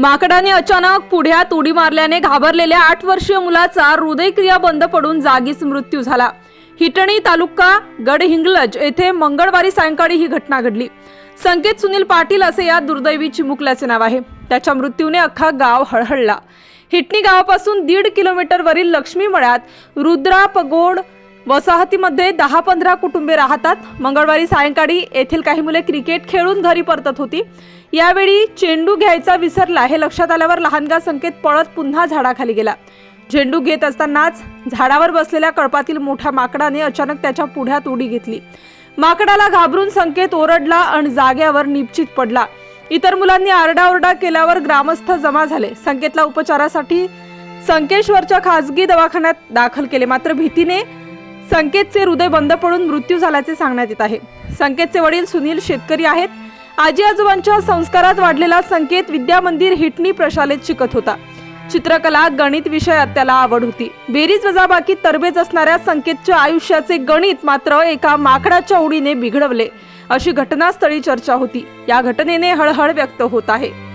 माकडाने अचानक पुढ्यात उडी मारल्याने घाबरलेल्या आठ वर्षीय मुलाचा हृदयक्रिया बंद पडून जागीच मृत्यू झाला. हिटणी तालुका गडहिंग्लज येथे मंगळवारी सायंकाळी ही घटना घडली. संकेत सुनील पाटील असे या दुर्दैवी चिमुकल्याचे नाव आहे. त्याच्या मृत्यूने अख्खा गाव हळहळला. हिटणी गावापासून दीड किलोमीटरवरील लक्ष्मी मळ्यात रुद्रा पगोड वसाहतीमध्ये दहा पंधरा कुटुंबे राहतात. मंगळवारी सायंकाळी येथील काही मुले क्रिकेट खेळून घरी परतत होती. यावेळी चेंडू घ्यायचा विसरला हे लक्षात आल्यावर लहानगा संकेत पळत पुन्हा झाडाखाली गेला. झेंडू घेत असतानाच झाडावर बसलेल्या कळपातील मोठ्या माकडाने अचानक त्याच्या पुढ्यात उडी घेतली. माकडाला घाबरून संकेत ओरडला आणि जाग्यावर निपचित पडला. इतर मुलांनी आरडाओरडा केल्यावर ग्रामस्थ जमा झाले. संकेतला उपचारासाठी संकेश्वरच्या खासगी दवाखान्यात दाखल केले. मात्र भीतीने संकेतचे हृदय बंद पडून मृत्यू झाल्याचे सांगण्यात येत आहे. संकेतचे वडील सुनील शेतकरी आहेत. आजी आजोबांच्या संस्कारात वाढलेला संकेत विद्या मंदिर हिटणी प्रशालेत शिकत होता. चित्रकला गणित विषयात त्याला आवड होती. बेरीज वजाबाकी तरबेज असणाऱ्या संकेतच्या आयुष्याचे गणित मात्र एका माकडाच्या उडीने बिघडवले. अशी घटनास्थळी चर्चा होती. या घटनेने हळहळ व्यक्त होत आहे.